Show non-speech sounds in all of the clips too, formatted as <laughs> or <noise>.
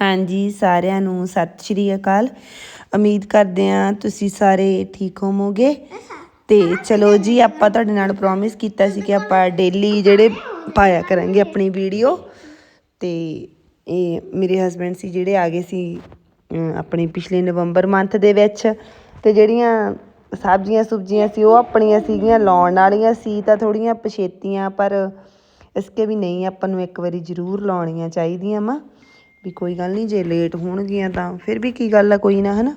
ਹਾਂਜੀ ਸਾਰਿਆਂ ਨੂੰ ਸਤਿ ਸ਼੍ਰੀ ਅਕਾਲ। ਉਮੀਦ ਕਰਦੇ ਹਾਂ ਤੁਸੀਂ ਸਾਰੇ ਠੀਕ ਹੋਵੋਗੇ। ਤੇ ਚਲੋ ਜੀ ਆਪਾਂ ਤੁਹਾਡੇ ਨਾਲ ਪ੍ਰੋਮਿਸ ਕੀਤਾ ਸੀ ਕਿ ਆਪਾਂ ਡੇਲੀ ਜਿਹੜੇ ਪਾਇਆ ਕਰਾਂਗੇ ਆਪਣੀ ਵੀਡੀਓ ਤੇ ਇਹ ਮੇਰੇ ਹਸਬੰਡ ਸੀ ਜਿਹੜੇ ਆ ਗਏ ਸੀ ਅਮ, ਆਪਣੀ ਪਿਛਲੇ ਨਵੰਬਰ ਮੰਥ ਦੇ ਵਿੱਚ। ਤੇ ਜਿਹੜੀਆਂ ਸਬਜ਼ੀਆਂ ਸੁਬਜ਼ੀਆਂ ਸੀ ਉਹ ਆਪਣੀਆਂ ਸੀਗੀਆਂ ਲਾਉਣ ਵਾਲੀਆਂ ਸੀ ਤਾਂ ਥੋੜੀਆਂ ਪਛੇਤੀਆਂ ਪਰ ਇਸਕੇ ਵੀ ਨਹੀਂ ਆਪਾਂ ਨੂੰ ਇੱਕ ਵਾਰੀ ਜ਼ਰੂਰ ਲਾਉਣੀਆਂ ਚਾਹੀਦੀਆਂ ਵਾ। ਵੀ ਕੋਈ ਗੱਲ ਨਹੀਂ, ਜੇ ਲੇਟ ਹੋਣਗੀਆਂ ਤਾਂ ਫਿਰ ਵੀ ਕੀ ਗੱਲ ਆ ਕੋਈ ਨਾ, ਹਨਾ?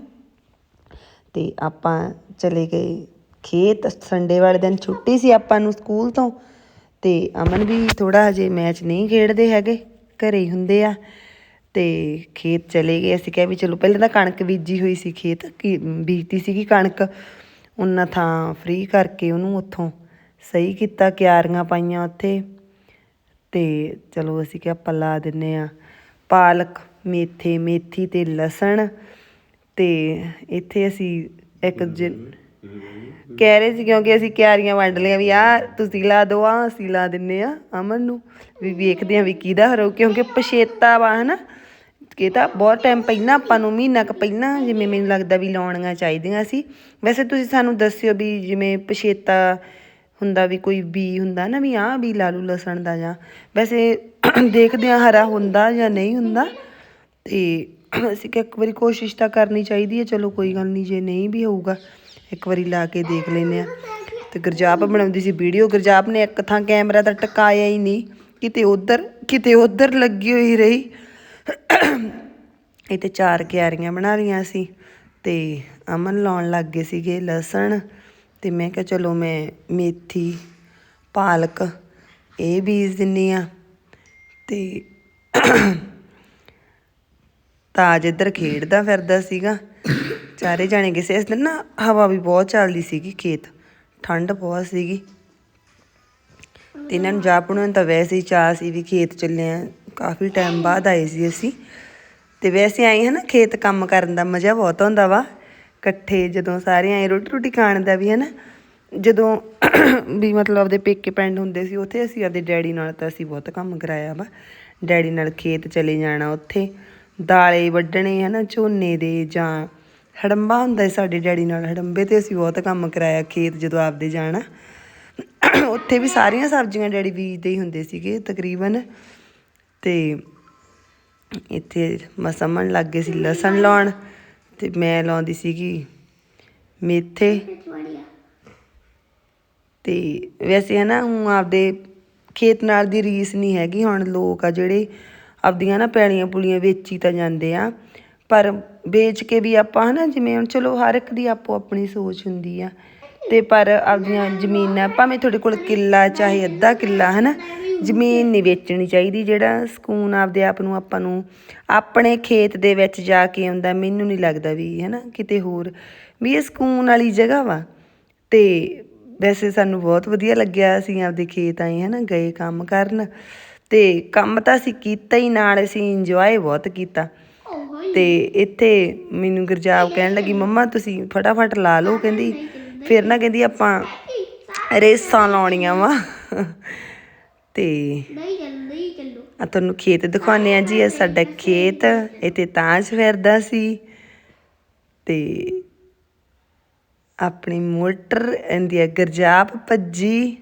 ਤੇ ਆਪਾਂ ਚਲੇ ਗਏ ਖੇਤ, ਸੰਡੇ ਵਾਲੇ ਦਿਨ ਛੁੱਟੀ ਸੀ ਆਪਾਂ ਨੂੰ ਸਕੂਲ ਤੋਂ, ਤੇ ਅਮਨ ਵੀ ਥੋੜਾ ਹਜੇ ਮੈਚ ਨਹੀਂ ਖੇਡਦੇ ਹੈਗੇ, ਘਰੇ ਹੀ ਹੁੰਦੇ ਆ, ਤੇ ਖੇਤ ਚਲੇ ਗਏ। ਅਸੀਂ ਕਿਹਾ ਵੀ ਚਲੋ ਪਹਿਲਾਂ ਤਾਂ ਕਣਕ ਬੀਜੀ ਹੋਈ ਸੀ ਖੇਤ, ਕੀ ਬੀਜਤੀ ਸੀਗੀ ਕਣਕ, ਉਹਨਾਂ ਥਾਂ ਫ੍ਰੀ ਕਰਕੇ ਉਹਨੂੰ ਉੱਥੋਂ ਸਹੀ ਕੀਤਾ, ਕਿਆਰੀਆਂ ਪਾਈਆਂ ਉੱਥੇ, ਤੇ ਚਲੋ ਅਸੀਂ ਕਿਹਾ ਆਪਾਂ ਲਾ ਦਿੰਨੇ ਆ। ਪਾਲਕ ਮੇਥੇ ਮੇਥੀ ਤੇ ਲਸਣ ਤੇ ਇੱਥੇ ਅਸੀਂ ਇੱਕ ਜਿ- ਕਹਿ ਰਹੇ ਸੀ ਕਿਉਂਕਿ ਅਸੀਂ ਕਿਆਰੀਆਂ ਵੰਡ ਲਿਆ ਵੀ ਆ ਤੁਸੀਂ ਲਾ ਦਿਓ ਆ ਅਸੀਂ ਲਾ ਦਿੰਨੇ ਆ ਅਮਨ ਨੂੰ ਵੀ ਵੇਖਦੇ ਆ ਵੀ ਕਿਹਦਾ ਹਰੋ ਕਿਉਂਕਿ ਪਛੇਤਾ ਵਾ ਹਨਾ। ਇਹ ਤਾਂ ਬਹੁਤ ਟਾਈਮ ਪਹਿਲਾਂ ਆਪਾਂ ਨੂੰ ਮਹੀਨਾ ਕੁ ਪਹਿਲਾਂ ਜਿਵੇਂ ਮੈਨੂੰ ਲੱਗਦਾ ਵੀ ਲਾਉਣੀਆਂ ਚਾਹੀਦੀਆਂ ਸੀ। ਵੈਸੇ ਤੁਸੀਂ ਸਾਨੂੰ ਦੱਸਿਓ ਵੀ ਜਿਵੇਂ ਪਛੇਤਾ ਹੁੰਦਾ ਵੀ ਕੋਈ ਬੀ ਹੁੰਦਾ ਨਾ ਵੀ ਆਹ ਵੀ ਲਾ ਲੂ ਲਸਣ ਦਾ ਜਾਂ। ਵੈਸੇ ਦੇਖਦੇ ਆ ਹਰਾ ਹੁੰਦਾ ਜਾਂ ਨਹੀਂ ਹੁੰਦਾ। ਤੇ ਅਸੀਂ ਕਿ ਇੱਕ ਵਾਰੀ ਕੋਸ਼ਿਸ਼ ਤਾਂ ਕਰਨੀ ਚਾਹੀਦੀ ਹੈ। ਚਲੋ ਕੋਈ ਗੱਲ ਨਹੀਂ, ਜੇ ਨਹੀਂ ਵੀ ਹੋਊਗਾ, ਇੱਕ ਵਾਰੀ ਲਾ ਕੇ ਦੇਖ ਲੈਨੇ ਆ ਤੇ ਗੁਰਜਾਪ ਬਣਾਉਂਦੀ ਸੀ ਵੀਡੀਓ। ਗੁਰਜਾਪ ਨੇ ਇੱਕ ਥਾਂ ਕੈਮਰਾ ਤਾਂ ਟਿਕਾਇਆ ਹੀ ਨਹੀਂ। ਕਿਤੇ ਉਧਰ ਕਿਤੇ ਉਧਰ ਲੱਗੀ ਹੋਈ ਰਹੀ। ਇਹ ਇੱਥੇ ਚਾਰ ਕਿਆਰੀਆਂ ਬਣਾ ਲਈਆਂ ਸੀ ਤੇ ਅਮਨ ਲਾਉਣ ਲੱਗ ਗਏ ਸੀਗੇ ਲਸਣ। ਤੇ ਮੈਂ ਕਿਹਾ ਚਲੋ ਮੈਂ ਮੇਥੀ, ਪਾਲਕ, ਇਹ ਬੀਜ ਦਿੰਨੀ ਆ ਤੇ ਤਾਜ ਇੱਧਰ ਖੇਡਦਾ ਫਿਰਦਾ ਸੀਗਾ। ਚਾਰੇ ਜਾਣੇ ਕਿਸੇ, ਇਸ ਦਿਨ ਨਾ ਹਵਾ ਵੀ ਬਹੁਤ ਚੱਲਦੀ ਸੀਗੀ ਖੇਤ, ਠੰਡ ਬਹੁਤ ਸੀਗੀ। ਤੇ ਇਹਨਾਂ ਨੂੰ ਜਾਪਣੋਂ ਤਾਂ ਵੈਸੇ ਹੀ ਚਾਹ ਸੀ ਵੀ ਖੇਤ ਚੱਲੇ ਆ, ਕਾਫੀ ਟਾਈਮ ਬਾਅਦ ਆਏ ਸੀ ਅਸੀਂ। ਤੇ ਵੈਸੇ ਆਏ ਹਨਾ ਖੇਤ ਕੰਮ ਕਰਨ ਦਾ ਮਜ਼ਾ ਬਹੁਤ ਹੁੰਦਾ ਵਾ। ਇਕੱਠੇ ਜਦੋਂ ਸਾਰੇ ਆਏ ਰੋਟੀ ਰੋਟੀ ਖਾਣ ਦਾ ਵੀ ਹਨਾ। ਜਦੋਂ ਵੀ ਮਤਲਬ ਆਪਦੇ ਪੇਕੇ ਪਿੰਡ ਹੁੰਦੇ ਸੀ, ਉੱਥੇ ਅਸੀਂ ਆਪਦੇ ਡੈਡੀ ਨਾਲ ਤਾਂ ਅਸੀਂ ਬਹੁਤ ਕੰਮ ਕਰਾਇਆ ਵਾ। ਡੈਡੀ ਨਾਲ ਖੇਤ ਚਲੇ ਜਾਣਾ ਉੱਥੇ, ਦਾਲੇ ਵੱਢਣੇ ਹਨਾ, ਝੋਨੇ ਦੇ ਜਾਂ ਹੜੰਬਾ ਹੁੰਦਾ ਸੀ ਸਾਡੇ ਡੈਡੀ ਨਾਲ, ਹੜੰਬੇ ਤੇ ਅਸੀਂ ਬਹੁਤ ਕੰਮ ਕਰਾਇਆ ਖੇਤ ਜਦੋਂ ਆਪਦੇ ਜਾਣਾ। ਉੱਥੇ ਵੀ ਸਾਰੀਆਂ ਸਬਜ਼ੀਆਂ ਡੈਡੀ ਬੀਜਦੇ ਹੀ ਹੁੰਦੇ ਸੀਗੇ ਤਕਰੀਬਨ। ਤੇ ਇੱਥੇ ਮਸਮਣ ਲੱਗ ਗਏ ਸੀ, ਲਸਣ ਲਾਉਣ, ਤੇ ਮੈਂ ਲਾਉਂਦੀ ਸੀਗੀ ਮੇਥੇ। ਤੇ ਵੈਸੇ ਹੈ ਨਾ ਹੁਣ ਆਪਦੇ ਖੇਤ ਨਾਲ ਦੀ ਰੀਸ ਨਹੀਂ ਹੈਗੀ, ਹੁਣ ਲੋਕ ਆ ਜਿਹੜੇ ਆਪਦੀਆਂ ਨਾ ਪੈਲੀਆਂ ਪੁਲੀਆਂ ਵੇਚੀ ਤਾਂ ਜਾਂਦੇ ਆ। ਪਰ ਵੇਚ ਕੇ ਵੀ ਆਪਾਂ ਹੈ ਨਾ ਜਿਵੇਂ ਹੁਣ ਚਲੋ ਹਰ ਇੱਕ ਦੀ ਆਪੋ ਆਪਣੀ ਸੋਚ ਹੁੰਦੀ ਆ। ਅਤੇ ਪਰ ਆਪਦੀਆਂ ਜ਼ਮੀਨਾਂ, ਭਾਵੇਂ ਤੁਹਾਡੇ ਕੋਲ ਕਿੱਲਾ, ਚਾਹੇ ਅੱਧਾ ਕਿੱਲਾ ਹੈ ਨਾ ਜ਼ਮੀਨ ਨਹੀਂ ਵੇਚਣੀ ਚਾਹੀਦੀ, ਜਿਹੜਾ ਸਕੂਨ ਆਪਦੇ ਆਪ ਨੂੰ ਆਪਾਂ ਨੂੰ ਆਪਣੇ ਖੇਤ ਦੇ ਵਿੱਚ ਜਾ ਕੇ ਆਉਂਦਾ, ਮੈਨੂੰ ਨਹੀਂ ਲੱਗਦਾ ਵੀ ਹੈ ਨਾ ਕਿਤੇ ਹੋਰ, ਵੀ ਇਹ ਸਕੂਨ ਵਾਲੀ ਜਗ੍ਹਾ ਵਾ। ਅਤੇ ਵੈਸੇ ਸਾਨੂੰ ਬਹੁਤ ਵਧੀਆ ਲੱਗਿਆ ਅਸੀਂ ਆਪਦੇ ਖੇਤ ਆਏ ਹਨਾ, ਗਏ ਕੰਮ ਕਰਨ ਤੇ ਕੰਮ ਤਾਂ ਅਸੀਂ ਕੀਤਾ ਹੀ ਨਾਲ, ਅਸੀਂ ਇੰਜੋਏ ਬਹੁਤ ਕੀਤਾ। ਤੇ ਇੱਥੇ ਮੈਨੂੰ ਗੁਰਜਾਬ ਕਹਿਣ ਲੱਗੀ, ਮੰਮਾ, ਤੁਸੀਂ ਫਟਾਫਟ ਲਾ ਲਓ, ਕਹਿੰਦੀ। ਫਿਰ ਨਾ ਕਹਿੰਦੀ, ਆਪਾਂ ਰੇਸਾਂ ਲਾਉਣੀਆਂ ਵਾ। ਤੇ ਆ ਤੁਹਾਨੂੰ ਖੇਤ ਦਿਖਾਉਂਦੇ ਆ ਜੀ, ਇਹ ਸਾਡਾ ਖੇਤ, ਇੱਥੇ ਤਾਂਜ ਫਿਰਦਾ ਸੀ। ਤੇ ਆਪਣੀ ਮੋਟਰ ਇਹਦੀ ਗਰਜਾਪ ਭੱਜੀ।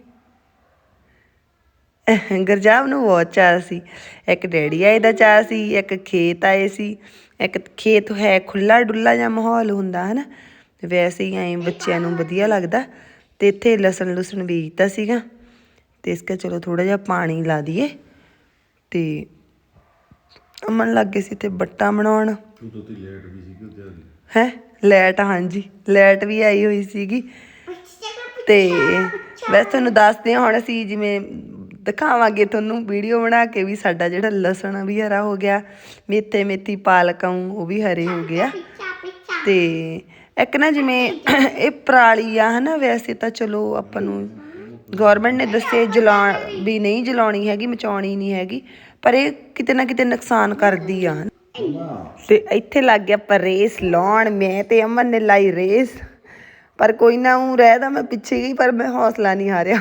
ਗਰਜਾਪ ਨੂੰ ਬਹੁਤ ਚਾਅ ਸੀ। ਇੱਕ ਡੈਡੀ ਆਏ ਦਾ ਚਾਅ ਸੀ, ਇੱਕ ਖੇਤ ਆਏ ਸੀ। ਇੱਕ ਖੇਤ ਹੈ ਖੁੱਲਾ ਡੁੱਲਾ ਜਿਹਾ ਮਾਹੌਲ ਹੁੰਦਾ, ਹਨਾ। ਤੇ ਵੈਸੇ ਹੀ ਐਂ ਬੱਚਿਆਂ ਨੂੰ ਵਧੀਆ ਲੱਗਦਾ। ਤੇ ਇੱਥੇ ਲਸਣ ਲੁਸਣ ਬੀਜਤਾ ਸੀਗਾ। ਤੇ ਇਸ ਕੇ ਚਲੋ ਥੋੜਾ ਜਿਹਾ ਪਾਣੀ ਲਾ ਦਈਏ। ਤੇ ਅਮਨ ਲੱਗੇ ਸੀ ਤੇ ਬੱਟਾ ਬਣਾਉਣ। ਤੇ ਲੇਟ ਵੀ ਹੈ? ਲੈਟ ਹਾਂਜੀ। ਲੈਟ ਵੀ ਆਈ ਹੋਈ ਸੀਗੀ। ਤੇ ਵੈਸੇ ਤੁਹਾਨੂੰ ਦੱਸਦੇ ਹਾਂ ਹੁਣ ਅਸੀਂ ਜਿਵੇਂ ਦਿਖਾਵਾਂਗੇ ਤੁਹਾਨੂੰ ਵੀਡੀਓ ਬਣਾ ਕੇ ਵੀ ਸਾਡਾ ਜਿਹੜਾ ਲਸਣ ਵੀ ਹਰਾ ਹੋ ਗਿਆ ਮੇਥੇ ਮੇਥੀ ਪਾਲਕਾਂ ਉਹ ਵੀ ਹਰੇ ਹੋ ਗਿਆ ਤੇ ਇੱਕ ਨਾ ਜਿਵੇਂ ਇਹ ਪਰਾਲੀ ਆ ਹਨਾ ਵੈਸੇ ਤਾਂ ਚਲੋ ਆਪਾਂ ਨੂੰ ਗਵਰਨਮੈਂਟ ਨੇ ਦੱਸੇ ਜਲਾ ਵੀ ਨਹੀਂ ਜਲਾਉਣੀ ਹੈਗੀ ਮਚਾਉਣੀ ਨਹੀਂ ਹੈਗੀ। ਪਰ ਇਹ ਕਿਤੇ ਨਾ ਕਿਤੇ ਨੁਕਸਾਨ ਕਰਦੀ ਆ। ਤੇ ਇੱਥੇ ਲੱਗ ਗਿਆ ਪਰ ਰੇਸ ਲਾਉਣ। ਮੈਂ ਤੇ ਅਮਨ ਨੇ ਲਾਈ ਰੇਸ। ਪਰ ਕੋਈ ਨਾ ਉਹ ਰਹਿਦਾ ਮੈਂ ਪਿੱਛੇ ਗਈ ਪਰ ਮੈਂ ਹੌਸਲਾ ਨਹੀਂ ਹਾਰਿਆ।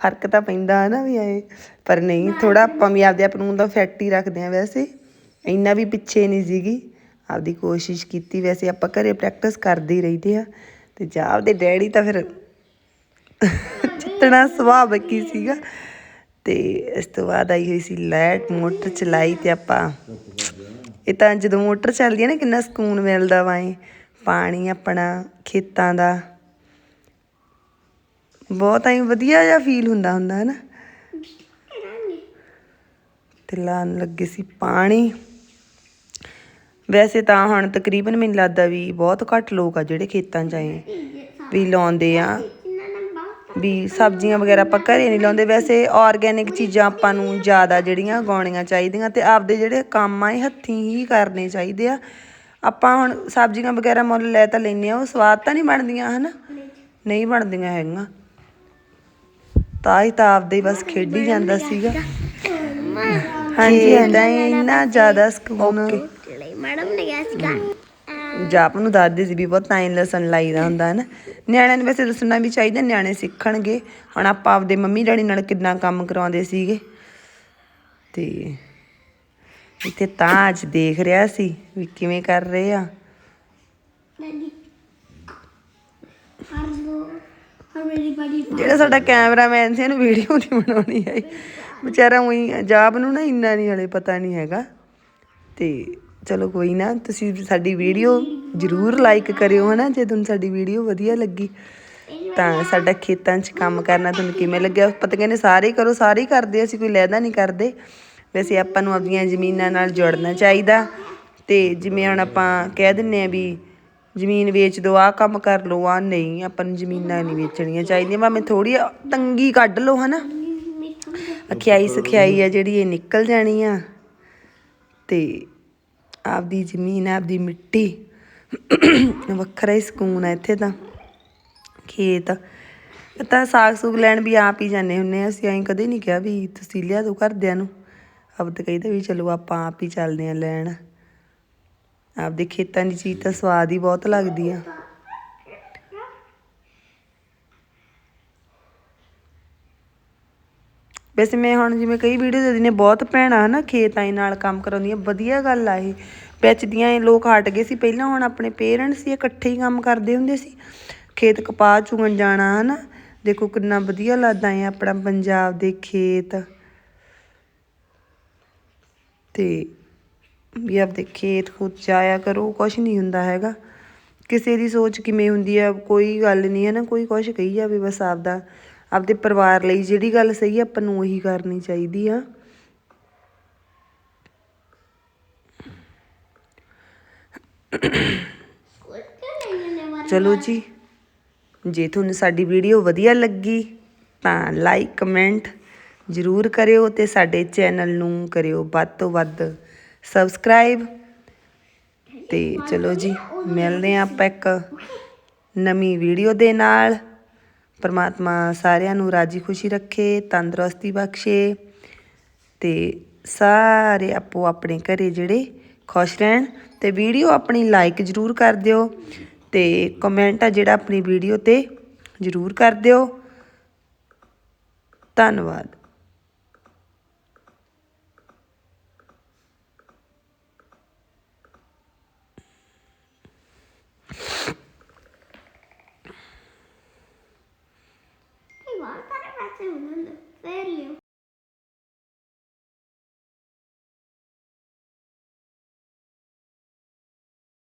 ਫ਼ਰਕ ਤਾਂ ਪੈਂਦਾ ਹੈ ਨਾ ਵੀ ਐ। ਪਰ ਨਹੀਂ ਥੋੜਾ ਆਪਾਂ ਵੀ ਆਪਦੇ ਆਪ ਨੂੰ ਤਾਂ ਫੈਕਟ ਹੀ ਰੱਖਦੇ ਆ ਵੈਸੇ। ਇੰਨਾ ਵੀ ਪਿੱਛੇ ਨਹੀਂ ਸੀਗੀ। ਆਪਦੀ ਕੋਸ਼ਿਸ਼ ਕੀਤੀ ਵੈਸੇ ਆਪਾਂ ਘਰੇ ਪ੍ਰੈਕਟਿਸ ਕਰਦੇ ਰਹਿੰਦੇ ਆ। ਤੇ ਜਾ ਆਪਦੇ ਡੈਡੀ ਤਾਂ ਫਿਰ <laughs> ਚਿੱਤਣਾ ਸੁਭਾਵਿਕ ਹੀ ਸੀਗਾ। ਤੇ ਇਸ ਤੋਂ ਬਾਅਦ ਆਈ ਹੋਈ ਸੀ ਲਾਈਟ ਮੋਟਰ ਚਲਾਈ ਤੇ ਆਪਾਂ। ਇਹ ਤਾਂ ਜਦੋਂ ਮੋਟਰ ਚੱਲਦੀ ਹੈ ਨਾ ਕਿੰਨਾ ਸਕੂਨ ਮਿਲਦਾ ਵਾ ਇਹ। ਪਾਣੀ ਆਪਣਾ, ਖੇਤਾਂ ਦਾ। ਬਹੁਤ ਐਂ ਵਧੀਆ ਜਿਹਾ ਫੀਲ ਹੁੰਦਾ ਹੁੰਦਾ ਹੈ ਨਾ ਤੇ ਲਾਉਣ ਲੱਗੇ ਸੀ ਪਾਣੀ। ਵੈਸੇ ਤਾਂ ਹੁਣ ਤਕਰੀਬਨ ਮੈਨੂੰ ਲੱਗਦਾ ਵੀ ਬਹੁਤ ਘੱਟ ਲੋਕ ਆ ਜਿਹੜੇ ਖੇਤਾਂ 'ਚ ਆਏ। ਵੀ ਲਾਉਂਦੇ ਆ। ਵੀ ਸਬਜ਼ੀਆਂ ਵਗੈਰਾ ਆਪਾਂ ਘਰੇ ਨਹੀਂ ਲਾਉਂਦੇ। ਵੈਸੇ ਆਰਗੈਨਿਕ ਚੀਜ਼ਾਂ ਆਪਾਂ ਨੂੰ ਜ਼ਿਆਦਾ ਜਿਹੜੀਆਂ ਉਗਾਉਣੀਆਂ ਚਾਹੀਦੀਆਂ ਤੇ ਆਪਦੇ ਜਿਹੜੇ ਕੰਮ ਆ ਇਹ ਹੱਥੀਂ ਹੀ ਕਰਨੇ ਚਾਹੀਦੇ ਆ। ਆਪਾਂ ਹੁਣ ਸਬਜ਼ੀਆਂ ਵਗੈਰਾ ਮੁੱਲ ਲੈ ਤਾਂ ਲੈਂਦੇ ਆ ਉਹ ਸਵਾਦ ਤਾਂ ਨਹੀਂ ਬਣਦੀਆਂ ਹਨਾ? ਨਹੀਂ ਬਣਦੀਆਂ ਹੈਗੀਆਂ। ਤਾਂ ਹੀ ਤਾਂ ਆਪਦੇ ਹੀ ਬਸ ਖੇਡੀ ਜਾਂਦਾ ਸੀਗਾ। ਹਾਂਜੀ ਏਦਾਂ ਹੀ ਇੰਨਾ ਜ਼ਿਆਦਾ ਸਕੂਨ। ਲਈ ਮੈਡਮ ਨੇ ਕਿਹਾ ਸੀਗਾ। ਜਾਪ ਨੂੰ ਦੱਸਦੇ ਸੀ ਵੀ ਬਹੁਤ ਟਾਈਮ ਲੈਸਨ ਲਾਈਦਾ ਹੁੰਦਾ ਹੈ ਨਾ। ਨਿਆਣਿਆਂ ਨੂੰ ਵੈਸੇ ਦੱਸਣਾ ਵੀ ਚਾਹੀਦਾ ਨਿਆਣੇ ਸਿੱਖਣਗੇ। ਹੁਣ ਆਪਾਂ ਆਪਦੇ ਮੰਮੀ ਡੈਡੀ ਨਾਲ ਕਿੰਨਾ ਕੰਮ ਕਰਾਉਂਦੇ ਸੀਗੇ। ਤੇ ਇੱਥੇ ਤਾਂ ਅੱਜ ਦੇਖ ਰਿਹਾ ਸੀ ਵੀ ਕਿਵੇਂ ਕਰ ਰਹੇ ਆ। ਜਿਹੜਾ ਸਾਡਾ ਕੈਮਰਾਮੈਨ ਸੀ ਇਹਨੂੰ ਵੀਡੀਓ ਨਹੀਂ ਬਣਾਉਣੀ ਆਈ। ਵਿਚਾਰਾ ਉਹੀ ਜਾਪ ਨੂੰ ਨਾ ਇੰਨਾ ਨਹੀਂ ਹਲੇ ਪਤਾ ਨਹੀਂ ਹੈਗਾ। ਤੇ ਚਲੋ ਕੋਈ ਨਾ, ਤੁਸੀਂ ਸਾਡੀ ਵੀਡੀਓ ਜਰੂਰ ਲਾਈਕ ਕਰਿਓ ਹਨਾ, ਜੇ ਤੁਹਾਨੂੰ ਸਾਡੀ ਵੀਡੀਓ ਵਧੀਆ ਲੱਗੀ। ਤਾਂ ਸਾਡਾ ਖੇਤਾਂ 'ਚ ਕੰਮ ਕਰਨਾ ਤੁਹਾਨੂੰ ਕਿਵੇਂ ਲੱਗਿਆ? ਪਤਾ ਕਹਿੰਦੇ ਸਾਰੇ ਕਰੋ, ਸਾਰੇ ਕਰਦੇ, ਅਸੀਂ ਕੋਈ ਲੈਦਾ ਨਹੀਂ ਕਰਦੇ। ਵੈਸੇ ਆਪਾਂ ਨੂੰ ਆਪਣੀਆਂ ਜ਼ਮੀਨਾਂ ਨਾਲ ਜੁੜਨਾ ਚਾਹੀਦਾ। ਤੇ ਜਿਵੇਂ ਹੁਣ ਆਪਾਂ ਕਹਿ ਦਿੰਨੇ ਆ ਵੀ ਜ਼ਮੀਨ ਵੇਚ ਦੋ, ਆਹ ਕੰਮ ਕਰ ਲਓ ਆ ਨਹੀਂ, ਆਪਾਂ ਨੂੰ ਜ਼ਮੀਨਾਂ ਨਹੀਂ ਵੇਚਣੀਆਂ ਚਾਹੀਦੀਆਂ। ਭਾਵੇਂ ਥੋੜੀ ਤੰਗੀ ਕੱਢ ਲਓ ਹਨਾ। ਮਿੱਠੂ ਅਖਿਆਈ ਸਖਿਆਈ ਆ ਜਿਹੜੀ ਇਹ ਨਿਕਲ ਜਾਣੀ ਆ। ਤੇ ਆਪਦੀ ਜ਼ਮੀਨ ਆਪਦੀ ਮਿੱਟੀ। ਵੱਖਰਾ ਹੀ ਸਕੂਨ ਆ ਇੱਥੇ ਤਾਂ। ਖੇਤ। ਤਾਂ ਸਾਗ ਸੁਗ ਲੈਣ ਵੀ ਆਪ ਹੀ ਜਾਂਦੇ ਹੁੰਨੇ ਆ ਅਸੀਂ ਐਂ ਕਦੇ ਨਹੀਂ ਕਿਹਾ ਵੀ ਤੁਸੀਂ ਲਿਆ ਦੋ ਘਰਦਿਆਂ ਨੂੰ। ਆਪ ਤਾਂ ਕਹੀਦਾ ਵੀ ਚਲੋ ਆਪਾਂ ਆਪ ਹੀ ਚੱਲਦੇ ਆ ਲੈਣ। ਆਪਦੇ ਖੇਤਾਂ ਦੀ ਚੀਜ਼ ਤਾਂ ਸਵਾਦ ਹੀ ਬਹੁਤ ਲੱਗਦੀ ਆ। ਵੈਸੇ ਮੈਂ ਹੁਣ ਜਿਵੇਂ ਕਈ ਵੀਡੀਓ ਦੇ ਦਿਨੇ ਬਹੁਤ ਭੈਣਾਂ ਹਨਾ ਖੇਤ ਆਈ ਨਾਲ ਕੰਮ ਕਰਾਉਂਦੀਆਂ, ਵਧੀਆ ਗੱਲ ਆ ਇਹ। ਵਿੱਚ ਇਹ, ਲੋਕ ਹਟ ਗਏ ਸੀ ਪਹਿਲਾਂ, ਹੁਣ ਆਪਣੇ ਪੇਰੈਂਟਸ ਹੀ ਇਕੱਠੇ ਹੀ ਕੰਮ ਕਰਦੇ ਹੁੰਦੇ ਸੀ। ਖੇਤ ਕਪਾਹ ਚੁਗਣ ਜਾਣਾ ਹਨਾ, ਦੇਖੋ ਕਿੰਨਾ ਵਧੀਆ ਲੱਗਦਾ ਹੈ ਆਪਣਾ ਪੰਜਾਬ ਦੇ ਖੇਤ। ਤੇ ਵੀ ਆਪਦੇ ਖੇਤ ਖੁਦ ਜਾਇਆ ਕਰੋ, ਕੁਛ ਨਹੀਂ ਹੁੰਦਾ ਹੈਗਾ। ਕਿਸੇ ਦੀ ਸੋਚ ਕਿਵੇਂ ਹੁੰਦੀ ਆ, ਕੋਈ ਗੱਲ ਨਹੀਂ ਹੈ ਨਾ ਕੋਈ ਕੁਛ ਕਹੀ ਜਾਵੇ ਬਸ ਆਪਦਾ। ਆਪਦੇ ਪਰਿਵਾਰ ਲਈ ਜਿਹੜੀ ਗੱਲ ਸਹੀ ਆ, ਆਪਾਂ ਨੂੰ ਉਹੀ ਕਰਨੀ ਚਾਹੀਦੀ ਆ। ਚਲੋ ਜੀ, ਜੇ ਤੁਹਾਨੂੰ ਸਾਡੀ ਵੀਡੀਓ ਵਧੀਆ ਲੱਗੀ ਤਾਂ ਲਾਈਕ ਕਮੈਂਟ ਜ਼ਰੂਰ ਕਰਿਓ ਤੇ ਸਾਡੇ ਚੈਨਲ ਨੂੰ ਕਰਿਓ ਵੱਧ ਤੋਂ ਵੱਧ ਸਬਸਕ੍ਰਾਈਬ ਤੇ ਚਲੋ ਜੀ, ਮਿਲਦੇ ਹਾਂ ਆਪਾਂ ਇੱਕ ਨਵੀਂ ਵੀਡੀਓ ਦੇ ਨਾਲ। ਪਰਮਾਤਮਾ ਸਾਰਿਆਂ ਨੂੰ ਰਾਜੀ ਖੁਸ਼ੀ ਰੱਖੇ, ਤੰਦਰੁਸਤੀ ਬਖਸ਼ੇ ਤੇ ਸਾਰੇ ਆਪੋ ਆਪਣੇ ਘਰੇ ਜਿਹੜੇ ਖੁਸ਼ ਰਹਿਣ ਤੇ ਵੀਡੀਓ ਆਪਣੀ ਲਾਈਕ ਜਰੂਰ ਕਰ ਦਿਓ ਤੇ ਕਮੈਂਟ ਆ ਜਿਹੜਾ ਆਪਣੀ ਵੀਡੀਓ ਤੇ ਜਰੂਰ ਕਰ ਦਿਓ। ਧੰਨਵਾਦ।